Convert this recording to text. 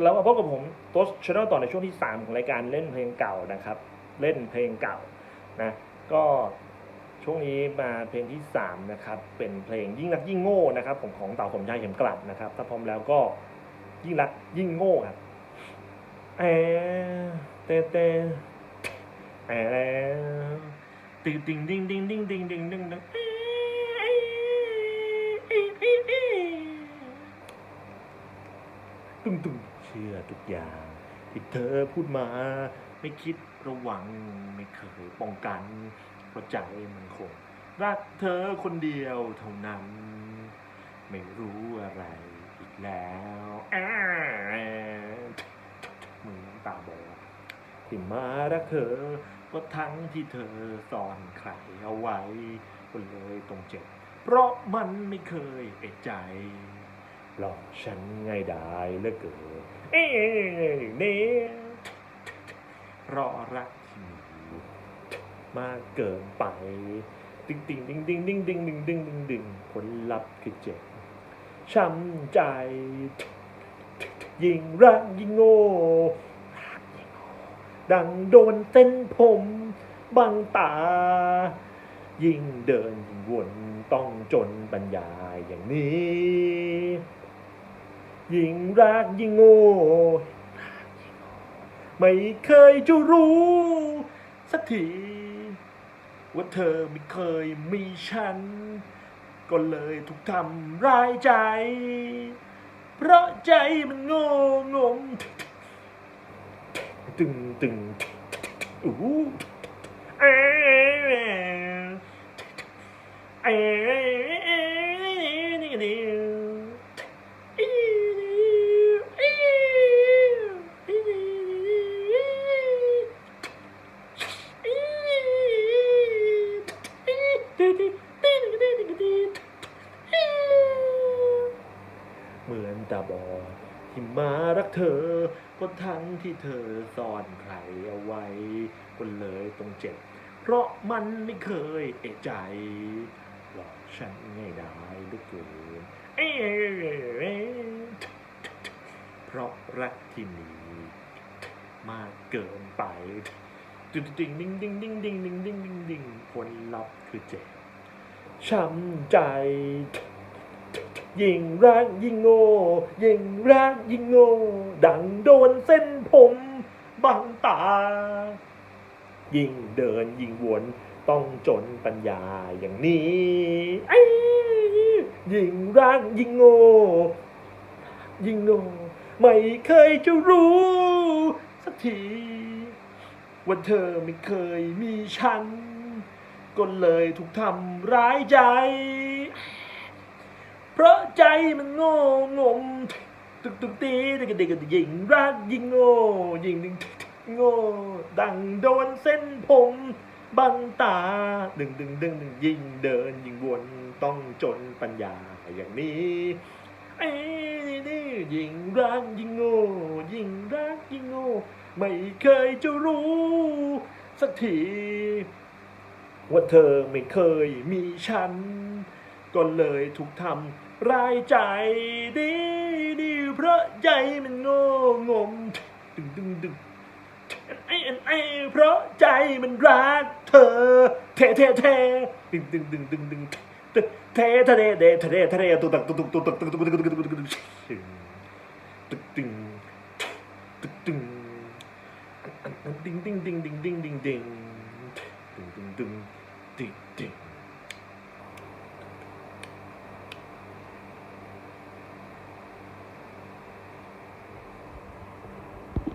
แล้วมาพบกับผมโต๊ชช n นลต่อในช่วงที่ 3 ของรายการเล่นเพลงเก่านะครับ เล่นเพลงเก่านะก็ช่วงนี้มาเพลงที่ 3 นะครับ เป็นเพลงยิ่งรักยิ่งโง่นะครับผมของเต่าสมชายเข็มกลัดนะครับ ถ้าพร้อมแล้วก็ยิ่งรักยิ่งโง่ครับแอเตเตแอติงติงดิงดิงดิงดิงดิงดิงดิงตุ้งตุ้ง ชื่อทุกอย่างที่เธอพูดมา ไม่คิดระวังไม่เคยป้องกัน เพราะใจมันคง รักเธอคนเดียวเท่านั้น ไม่รู้อะไรอีกแล้วอ้ามือน้ำตาบอดที่มารักเธอก็ทั้งที่เธอซ่อนใครเอาไว้ก็เลยต้องเจ็บ เพราะมันไม่เคยเอะใจ หลอกฉันง่ายดายเหลือเกินเอ้เนี่ยราะรักที่มีมากเกินไปติงติงดิงดิงดิงดิงดิงดิงดิงดิงผลลัพธ์คือเจ็บช้ำใจ ยิ่งรักยิ่งโง่รักยิ่งโง่ดังโดนเส้นผมบังตา ยิ่งเดินยิ่งวนต้องจนบรรยายอย่างนี้ ยิ่งรักยิ่งโง่ไม่เคยจะรู้ สักที ว่าเธอไม่เคยมีฉัน ก็เลยถูกทำร้ายใจ เพราะใจมันโง่งมตึงตึงอู้เอ๊ะ เหมือนตาบอดที่มารักเธอก็ทั้งที่เธอซ่อนใครเอาไว้ก็เลยต้องเจ็บ เพราะมันไม่เคยเอะใจหลอกฉันง่ายดายเหลือเกินเพราะรักที่มีมากเกินไป ดิงดิงดิงดิงดิงดิงดิงดิงดิงดิงผลลัพธ์คือเจ็บช้ำใจ ยิ่งรักยิ่งโง่ยิ่งรักยิ่งโง่ดังโดนเส้นผมบังตา ยิ่งเดินยิ่งวนต้องจนปัญญาอย่างนี้ไอ้ยิ่งรักยิ่งโง่ยิ่งโง่ไม่เคยจะรู้สักที ว่าเธอไม่เคยมีฉัน ก็เลยถูกทำร้ายใจ เพราะใจมันโง่งมตึกตึกตีตึกตึกตึกยิงรักยิงโง่ยิงดึงโง่ดังโดนเส้นผมบังตาดึงดึงดึงดึงยิงเดินยิงวนต้องจนปัญญาอย่างนี้ ไอ้นี่นี่ยิ่งรักยิ่งโง่ยิ่งรักยิ่งโง่ไม่เคยจะรู้ สักที ว่าเธอไม่เคยมีฉัน ก็เลยถูกทำร้ายใจดีดีเพราะใจมันโง่งมดึงดึงดึงไอ้ไอ้เพราะใจมันรักเธอเทเทเทดึงดึงดึงดึงดึง 대단해 내 대래 대래야 도닥 도둑 도닥 도둑 도둑 도둑 도둑 도둑 뚝띵 뚝띵 띵띵띵띵띵띵띵 띵띵띵